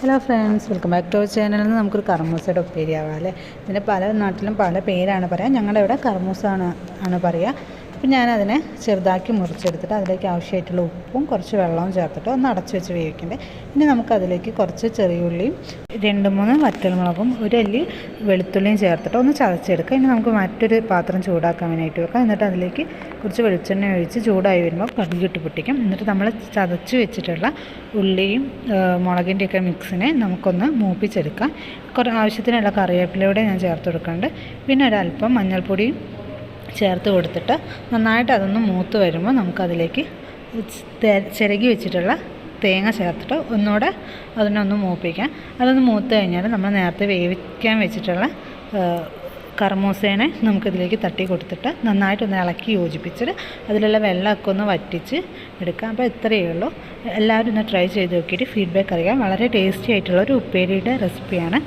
Hello friends welcome back to our ചാനലിൽ നിന്ന് നമുക്കൊരു കർമ്മൂസയുടെ ഉപ്പേരിയാവാം അല്ലേ? ഇതിന് പല നാട്ടിലും പല പേരാണ് പറയുക ഞങ്ങളുടെ ഇവിടെ കർമ്മൂസ ആണ് ആണ് പറയുക അപ്പം ഞാനതിനെ ചെറുതാക്കി മുറിച്ചെടുത്തിട്ട് അതിലേക്ക് ആവശ്യമായിട്ടുള്ള ഉപ്പും കുറച്ച് വെള്ളവും ചേർത്തിട്ട് ഒന്ന് അടച്ചു വെച്ച് വേവിക്കണ്ടേ. ഇനി നമുക്കതിലേക്ക് കുറച്ച് ചെറിയുള്ളിയും രണ്ട് മൂന്ന് വറ്റൽമുളകും ഒരു അല്ലി വെളുത്തുള്ളിയും ചേർത്തിട്ട് ഒന്ന് ചതച്ചെടുക്കുക. ഇനി നമുക്ക് മറ്റൊരു പാത്രം ചൂടാക്കാനായിട്ട് വെക്കാം. എന്നിട്ട് അതിലേക്ക് കുറച്ച് വെളിച്ചെണ്ണ ഒഴിച്ച് ചൂടായി വരുമ്പോൾ കടുകിട്ട് പൊട്ടിക്കും. എന്നിട്ട് നമ്മൾ ചതച്ച് വെച്ചിട്ടുള്ള ഉള്ളിയും മുളകിന്റെയൊക്കെ മിക്സിനെ നമുക്കൊന്ന് മൂപ്പിച്ചെടുക്കാം. കുറേ ആവശ്യത്തിനുള്ള കറിവേപ്പിലയൂടെ ഞാൻ ചേർത്ത് കൊടുക്കുന്നുണ്ട്. പിന്നെ ഒരല്പം മഞ്ഞൾപ്പൊടിയും ചേർത്ത് കൊടുത്തിട്ട് നന്നായിട്ട് അതൊന്ന് മൂത്ത് വരുമ്പോൾ നമുക്കതിലേക്ക് ചിരകി വെച്ചിട്ടുള്ള തേങ്ങ ചേർത്തിട്ട് ഒന്നുകൂടെ അതിനൊന്ന് മൂപ്പിക്കാം. അതൊന്ന് മൂത്ത് കഴിഞ്ഞാൽ നമ്മൾ നേരത്തെ വേവിക്കാൻ വെച്ചിട്ടുള്ള കർമൂസേനെ നമുക്കിതിലേക്ക് തട്ടി കൊടുത്തിട്ട് നന്നായിട്ടൊന്ന് ഇളക്കി യോജിപ്പിച്ചിട്ട് അതിലുള്ള വെള്ളമൊക്കെ ഒന്ന് വറ്റിച്ച് എടുക്കാം. അപ്പോൾ ഇത്രയേ ഉള്ളൂ. എല്ലാവരും ഒന്ന് ട്രൈ ചെയ്ത് നോക്കിയിട്ട് ഫീഡ്ബാക്ക് അറിയാം. വളരെ ടേസ്റ്റി ആയിട്ടുള്ള ഒരു ഉപ്പേരിയുടെ റെസിപ്പിയാണ്